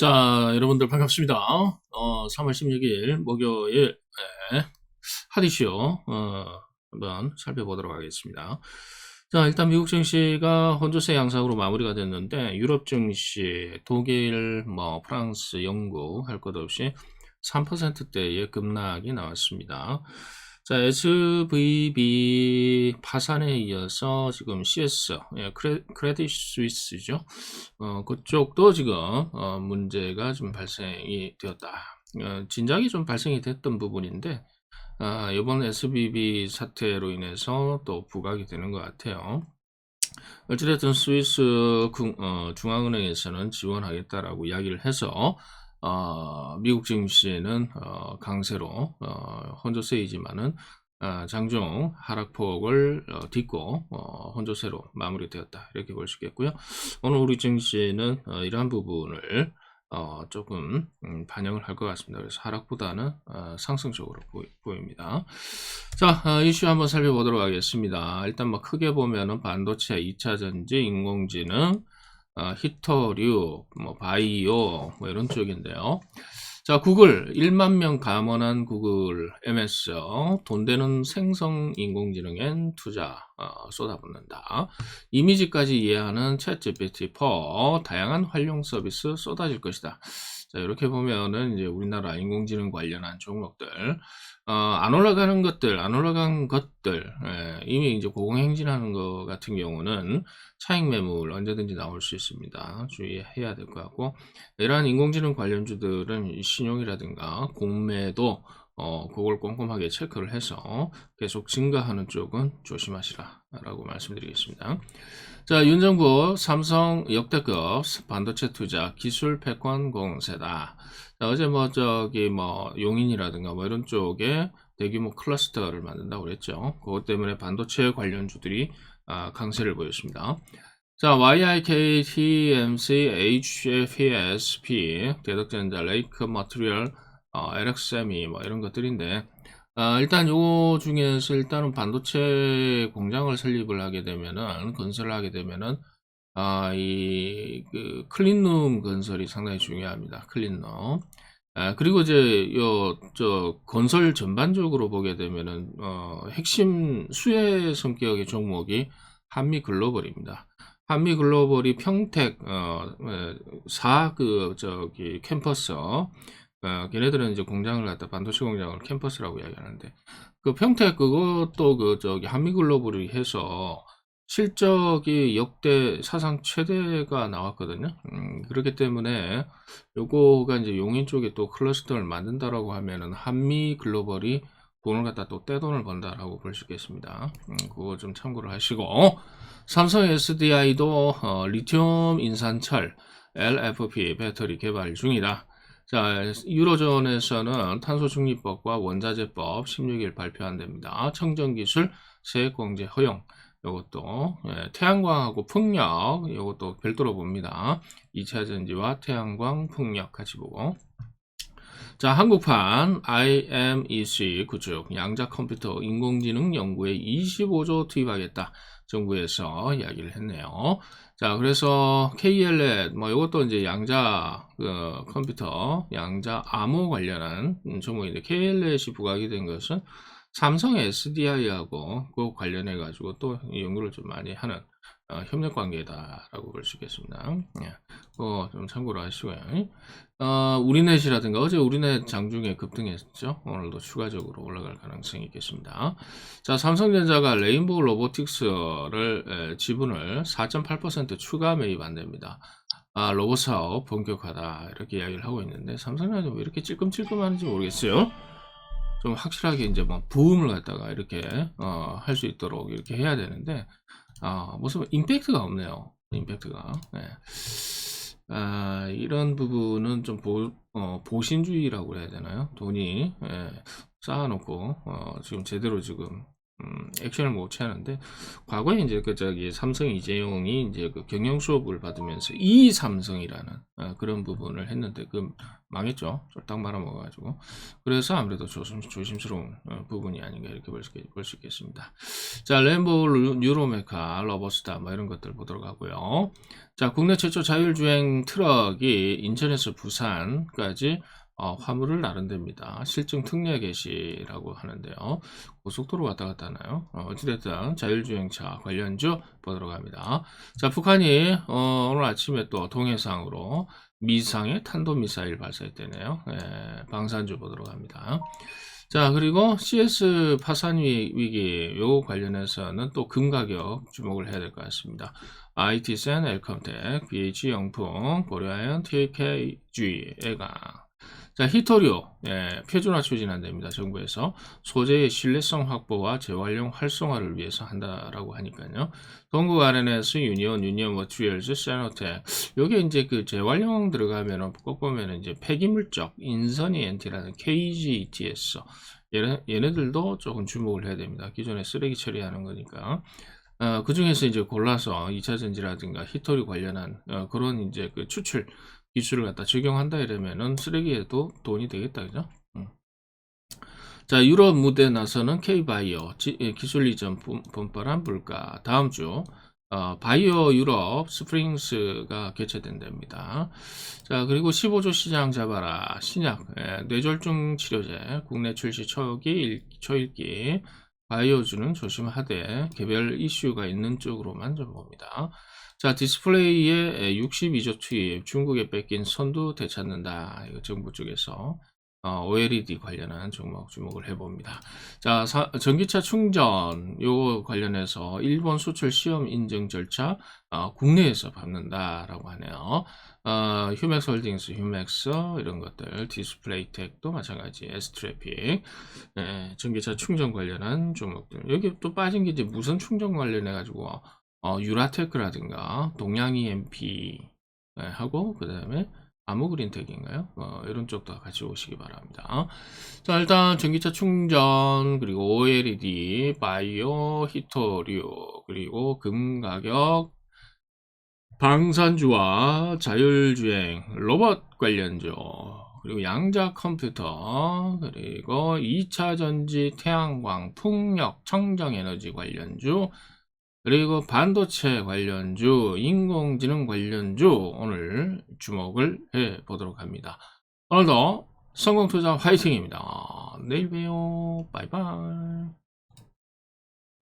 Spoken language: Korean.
자, 여러분들 반갑습니다. 어, 3월 16일 목요일 네, 하디쇼 어, 한번 살펴보도록 하겠습니다. 자, 일단 미국 증시가 혼조세 양상으로 마무리가 됐는데 유럽 증시, 독일, 뭐 프랑스, 영국 할 것 없이 3%대의 급락이 나왔습니다. 자, SVB 파산에 이어서 지금 CS, 예, 크레, 크레딧 스위스죠. 어, 그쪽도 지금 어, 문제가 좀 발생이 되었다. 어, 진작에 좀 발생이 됐던 부분인데 아, 이번 SVB 사태로 인해서 또 부각이 되는 것 같아요. 어찌됐든 스위스 군- 어, 중앙은행에서는 지원하겠다라고 이야기를 해서 어, 미국 증시는 어, 강세로 어, 혼조세이지만은 어, 장중 하락폭을 어, 딛고 어, 혼조세로 마무리되었다 이렇게 볼 수 있겠고요. 오늘 우리 증시는 어, 이러한 부분을 어, 조금 음, 반영을 할 것 같습니다. 그래서 하락보다는 어, 상승적으로 보이, 니다 자, 어, 이슈 한번 살펴보도록 하겠습니다. 일단 뭐 크게 보면은 반도체, 2차 전지, 인공지능, 어, 히터류, 뭐 바이오 뭐 이런 쪽인데요. 자, 구글 1만 명 감원한 구글 MS 돈 되는 생성 인공지능엔 투자 어, 쏟아붓는다. 이미지까지 이해하는 챗GPT4 다양한 활용 서비스 쏟아질 것이다. 자, 이렇게 보면은 이제 우리나라 인공지능 관련한 종목들 어, 안 올라가는 것들, 안 올라간 것들, 예, 이미 이제 고공행진하는 것 같은 경우는 차익 매물 언제든지 나올 수 있습니다. 주의해야 될 것 같고, 이러한 인공지능 관련주들은 신용이라든가 공매도 어, 그걸 꼼꼼하게 체크를 해서 계속 증가하는 쪽은 조심하시라 라고 말씀드리겠습니다. 자, 윤 정부 삼성 역대급 반도체 투자 기술 패권 공세다. 자, 어제 뭐 저기 뭐 용인이라든가 뭐 이런 쪽에 대규모 클러스터를 만든다고 그랬죠. 그것 때문에 반도체 관련주들이 아, 강세를 보였습니다. 자, YIK, TMC, HFSP, 대덕전자, 레이크 머트리얼, 어, LXM이 뭐 이런 것들인데 어, 일단 요 중에서 일단은 반도체 공장을 설립을 하게 되면은 건설을 하게 되면은 아, 이, 그, 클린룸 건설이 상당히 중요합니다. 클린룸. 아, 그리고 이제, 요, 저, 건설 전반적으로 보게 되면은, 어, 핵심 수혜 성격의 종목이 한미 글로벌입니다. 한미 글로벌이 평택, 어, 에, 사, 그, 저기, 캠퍼스, 어, 걔네들은 이제 공장을 갖다 반도체 공장을 캠퍼스라고 이야기하는데, 그 평택 그것도 그, 저기, 한미 글로벌이 해서, 실적이 역대 사상 최대가 나왔거든요. 음, 그렇기 때문에 요거가 이제 용인 쪽에 또 클러스터를 만든다라고 하면은 한미 글로벌이 돈을 갖다 또 떼돈을 번다라고 볼 수 있겠습니다. 음, 그거 좀 참고를 하시고 삼성 SDI도 어, 리튬 인산철 LFP 배터리 개발 중이다. 자, 유로존에서는 탄소중립법과 원자재법 16일 발표한답니다. 청정기술 세액공제 허용. 이것도 예, 태양광하고 풍력 이것도 별도로 봅니다. 2차 전지와 태양광, 풍력 같이 보고 자 한국판 IMEC 구축 양자 컴퓨터 인공지능 연구에 25조 투입하겠다. 정부에서 이야기를 했네요. 자, 그래서 KLN, 뭐, 이것도 이제 양자, 그, 컴퓨터, 양자 암호 관련한 종목인데, KLN이 부각이 된 것은 삼성 SDI하고 그 관련해 가지고 또 연구를 좀 많이 하는 어, 협력 관계다라고 볼 수 있겠습니다. 예, 그좀 참고로 하시고요. 어, 우리넷이라든가 어제 우리넷 장중에 급등했죠. 오늘도 추가적으로 올라갈 가능성이 있겠습니다. 자, 삼성전자가 레인보우 로보틱스를 에, 지분을 4.8% 추가 매입한답니다. 아, 로봇 사업 본격화다 이렇게 이야기를 하고 있는데 삼성전자 왜 이렇게 찔끔찔끔하는지 모르겠어요. 좀 확실하게 이제 뭐 부음을 갖다가 이렇게 어, 할 수 있도록 이렇게 해야 되는데 아, 무슨 임팩트가 없네요. 임팩트가. 네. 아, 이런 부분은 좀 보, 어, 보신주의라고 해야 되나요? 돈이 예, 쌓아놓고 어, 지금 제대로 지금 음, 액션을 못 취하는데 과거에 이제 그 저기 삼성 이재용이 이제 그 경영 수업을 받으면서 이 삼성이라는 어, 그런 부분을 했는데 그 망했죠. 쫄딱 말아먹어가지고 그래서 아무래도 조심 조심스러운 어, 부분이 아닌가 이렇게 볼 수 있겠습니다. 자 램보 뉴로메카 러버스타 뭐 이런 것들 보도록 하고요. 자 국내 최초 자율주행 트럭이 인천에서 부산까지 어, 화물을 나른답니다. 실증 특례 개시라고 하는데요. 고속도로 왔다 갔다 하나요? 어, 어찌됐든 자율주행차 관련주 보도록 합니다. 자, 북한이 어, 오늘 아침에 또 동해상으로 미상의 탄도미사일 발사했대네요. 예, 방산주 보도록 합니다. 자, 그리고 CS 파산 위- 위기 요 관련해서는 또 금 가격 주목을 해야 될 것 같습니다. IT센, 엘컴텍, BH영풍, 고려아연, TKG, 애가 자, 히토리오, 예, 표준화 추진한답니다. 정부에서 소재의 신뢰성 확보와 재활용 활성화를 위해서 한다라고 하니까요. 동국 RNS, 유니온, 유니온 머티리얼즈, 세노텍. 요게 이제 그 재활용 들어가면은 꼭 보면은 이제 폐기물적 인선이 엔티라는 KGETS. 얘네, 얘네들도 조금 주목을 해야 됩니다. 기존에 쓰레기 처리하는 거니까. 어, 그 중에서 이제 골라서 2차 전지라든가 히토리 관련한 어, 그런 이제 그 추출 기술을 갖다 적용한다 이러면은 쓰레기에도 돈이 되겠다 그죠? 음. 자 유럽 무대 나서는 K바이오 지- 예, 기술 이전 분- 분발한 물가 다음 주 어, 바이오 유럽 스프링스가 개최된답니다. 자 그리고 15조 시장 잡아라 신약 예, 뇌졸중 치료제 국내 출시 초기 일- 초일기 바이오주는 조심하되 개별 이슈가 있는 쪽으로만 좀 봅니다. 자, 디스플레이에 62조 투입, 중국에 뺏긴 선두 되찾는다. 이거 정부 쪽에서 어, OLED 관련한 종목 주목을 해봅니다. 자, 사- 전기차 충전 요거 관련해서 일본 수출 시험 인증 절차 어, 국내에서 밟는다라고 하네요. 어, 휴맥스 홀딩스, 휴맥스 이런 것들, 디스플레이텍도 마찬가지, 에스트래픽, 예, 전기차 충전 관련한 종목들. 여기 또 빠진 게 이제 무선 충전 관련해 가지고 어, 유라테크라든가 동양 EMP 예, 하고 그 다음에 아무그린텍인가요? 어, 이런 쪽도 같이 오시기 바랍니다. 자 일단 전기차 충전 그리고 OLED, 바이오, 히토류 그리고 금 가격 방산주와 자율주행, 로봇 관련주, 그리고 양자 컴퓨터, 그리고 2차 전지, 태양광, 풍력, 청정 에너지 관련주, 그리고 반도체 관련주, 인공지능 관련주 오늘 주목을 해 보도록 합니다. 오늘도 성공투자 화이팅입니다. 내일 봬요. 바이바이.